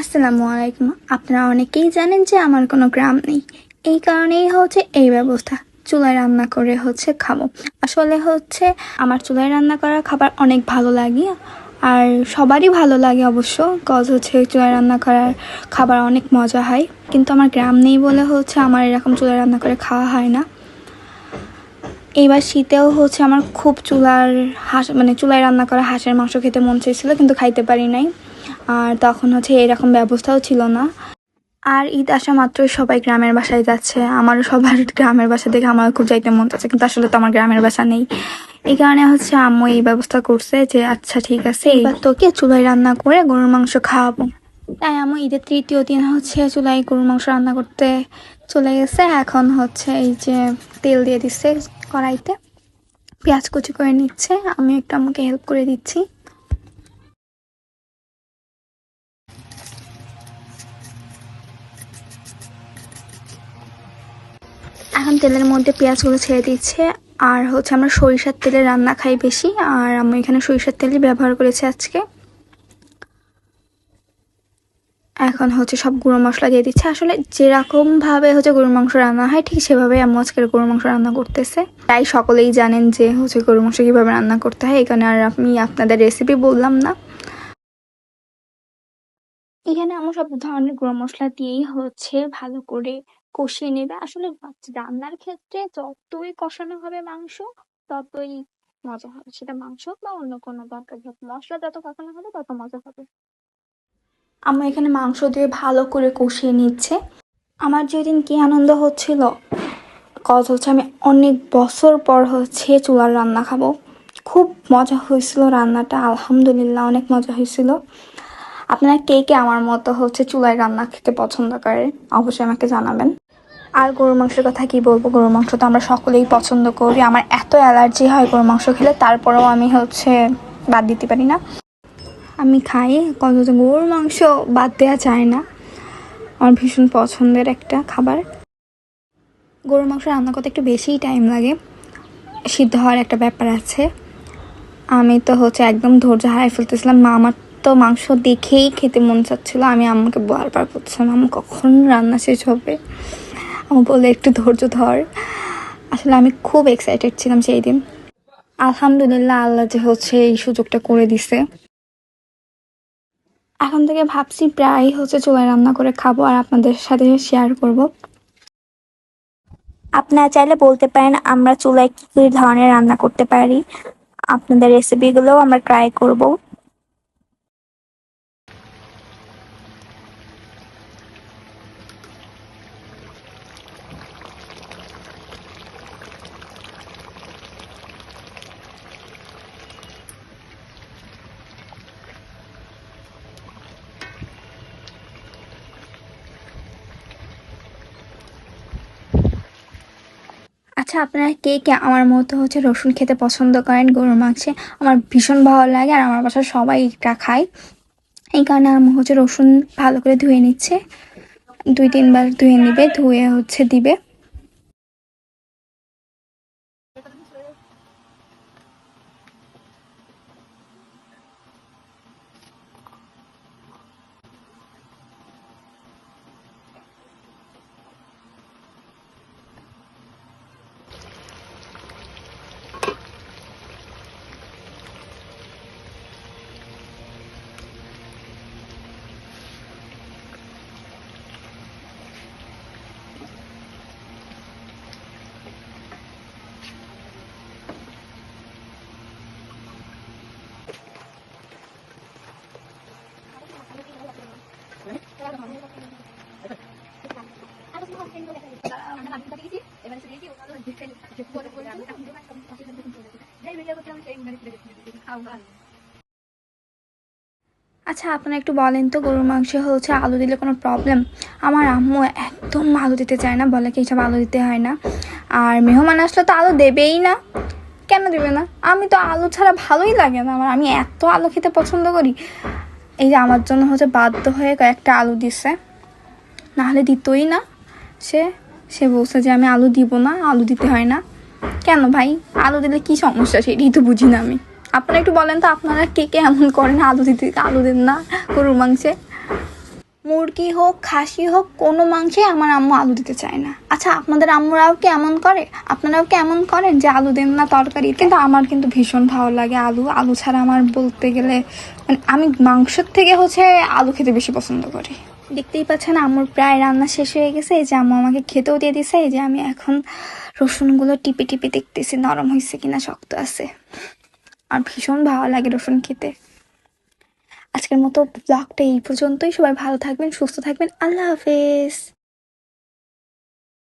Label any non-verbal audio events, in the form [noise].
আসসালামু আলাইকুম। আপনারা অনেকেই জানেন যে আমার কোনো গ্রাম নেই। এই কারণেই হচ্ছে এই ব্যবস্থা। চুলায় রান্না করে হচ্ছে খাব। আসলে হচ্ছে আমার চুলায় রান্না করা খাবার অনেক ভালো লাগে। আর সবারই ভালো লাগে অবশ্য। কজ হচ্ছে চুলায় রান্না করার খাবার অনেক মজা হয়। কিন্তু আমার গ্রাম নেই বলে হচ্ছে আমার এরকম চুলায় রান্না করে খাওয়া হয় না। এইবার শীতেও হচ্ছে আমার খুব চুলার হাঁস মানে চুলায় রান্না করা হাঁসের মাংস খেতে মন চেয়েছিলো, কিন্তু খাইতে পারি নাই। আর তখন হচ্ছে এরকম ব্যবস্থাও ছিল না। আর ঈদ আসা মাত্রই সবাই গ্রামের বাসায় যাচ্ছে। আমারও সবার [laughs] গ্রামের বাসা দেখে আমার খুব যাইতে মন চাচ্ছে, কিন্তু আসলে তো আমার গ্রামের বাসা নেই। এই কারণে হচ্ছে আম্মু এই ব্যবস্থা করছে যে আচ্ছা ঠিক আছে, এবার তোকে চুলায় রান্না করে গরুর মাংস খাওয়াবো। তাই আম্মু ঈদের তৃতীয় দিন হচ্ছে চুলায় গরুর মাংস রান্না করতে চলে গেছে। এখন হচ্ছে এই যে তেল দিয়ে দিচ্ছে কড়াইতে। পেঁয়াজ কুচি করে নিচ্ছে। আমি একটু আমাকে হেল্প করে দিচ্ছি। এখন তেলের মধ্যে পেঁয়াজগুলো ছেড়ে দিচ্ছে। আর হচ্ছে আমরা সরিষার তেলে রান্না খাই বেশি। আর আমি এখানে সরিষার তেলই ব্যবহার করেছি আজকে। এখন হচ্ছে সব গুঁড়ো মশলা দিয়ে দিচ্ছে। আসলে যেরকমভাবে হচ্ছে গরুর মাংস রান্না হয়, ঠিক সেভাবে আম্মু আজকের গরুর মাংস রান্না করতেছে। তাই সকলেই জানেন যে হচ্ছে গরুর মাংস কীভাবে রান্না করতে হয়। এখানে আর আমি আপনাদের রেসিপি বললাম না। এখানে আমার সব ধরনের গুঁড়ো মশলা দিয়েই হচ্ছে ভালো করে কষিয়ে নেবে। আসলে রান্নার ক্ষেত্রে যতই কষানো হবে মাংস, ততই মজা হবে। সেটা মাংস বা অন্য কোনো তরকারি হোক, মশলা যত কষানো হবে তত মজা হবে। আমি এখানে মাংস দিয়ে ভালো করে কষিয়ে নিচ্ছে। আমার যেদিন কি আনন্দ হচ্ছিল, কজ হচ্ছে আমি অনেক বছর পর হচ্ছে চুলার রান্না খাব। খুব মজা হয়েছিল রান্নাটা, আলহামদুলিল্লাহ অনেক মজা হয়েছিল। আপনারা কে কে আমার মতো হচ্ছে চুলায় রান্না খেতে পছন্দ করে, অবশ্যই আমাকে জানাবেন। আর গরুর মাংসের কথা কি বলব? গরুর মাংস তো আমরা সকলেই পছন্দ করি। আমার এত অ্যালার্জি হয় গরুর মাংস খেলে, তারপরেও আমি হচ্ছে বাদ দিতে পারি না। আমি খাই, কত গরুর মাংস বাদ দেওয়া যায় না। আমার ভীষণ পছন্দের একটা খাবার। গরুর মাংস রান্না করতে একটু বেশিই টাইম লাগে। সিদ্ধ হওয়ার একটা ব্যাপার আছে। আমি তো হচ্ছে একদম ধৈর্য হারাই ফেলতেছিলাম। মা আমার তো মাংস দেখেই খেতে মন চাচ্ছিলো। আমি আম্মুকে বারবার বলছিলাম, আম্মু, কখন রান্না শেষ হবে? আম্মু বলে একটু ধৈর্য ধর। আসলে আমি খুব এক্সাইটেড ছিলাম সেই দিন। আলহামদুলিল্লাহ, আল্লাহ যে হচ্ছে এই সুযোগটা করে দিছে। এখন থেকে ভাবছি প্রায় হচ্ছে চুলায় রান্না করে খাব আর আপনাদের সাথে শেয়ার করব। আপনারা চাইলে বলতে পারেন, আমরা চুলায় কি কি ধরনের রান্না করতে পারি। আপনাদের রেসিপিগুলোও আমরা ট্রাই করব। আচ্ছা আপনারা কে কে আমার মতো হচ্ছে রসুন খেতে পছন্দ করেন, গরুর মাংসে আমার ভীষণ ভালো লাগে আর আমার বাসায় সবাই এটা খায়। এই কারণে আমি হচ্ছে রসুন ভালো করে ধুয়ে নিচ্ছে, দুই তিনবার ধুয়ে নিবে, ধুয়ে হচ্ছে দিবে। আচ্ছা আপনারা একটু বলেন তো, গরুর মাংসে হচ্ছে আলু দিলে কোনো প্রবলেম আমার আম্মু একদম আলু দিতে চায় না, বলে কি এইসব আলু দিতে হয় না। আর মেহমান আসলে তো আলু দেবেই না। কেন দেবে না? আমি তো আলু ছাড়া ভালোই লাগে না। আমার আমি এত আলু খেতে পছন্দ করি। এই যে আমার জন্য হচ্ছে বাধ্য হয়ে কয়েকটা আলু দিছে। নাহলে দিতই না সে। সে বলছে যে আমি আলু দিব না, আলু দিতে হয় না। কেন ভাই? আলু দিলে কি সমস্যা সেটাই তো বুঝি না আমি। আপনারা একটু বলেন তো, আপনারা কে কে এমন করেন আলু দিতে, আলু দেন না গরুর মাংসে? মুরগি হোক, খাসি হোক, কোনো মাংসে আমার আম্মু আলু দিতে চায় না। আচ্ছা আপনাদের আম্মুরাও কি এমন করে? আপনারাও কি এমন করেন যে আলু দেন না তরকারি কিন্তু আমার কিন্তু ভীষণ ভালো লাগে আলু। আলু ছাড়া আমার বলতে গেলে মানে আমি মাংসের থেকে হচ্ছে আলু খেতে বেশি পছন্দ করি। দেখতেই পাচ্ছেন আমার প্রায় রান্না শেষ হয়ে গেছে। এই যে আম্মু আমাকে খেতেও দিয়ে দিছে, এই যে আমি এখন রসুনগুলো টিপে টিপে দেখতেছি, নরম হয়েছে কিনা, শক্ত আছে। আর ভীষণ ভালো লাগে রসুন খেতে। আজকের মতো ব্লগটা এই পর্যন্তই। সবাই ভালো থাকবেন, সুস্থ থাকবেন। আল্লাহ হাফেজ।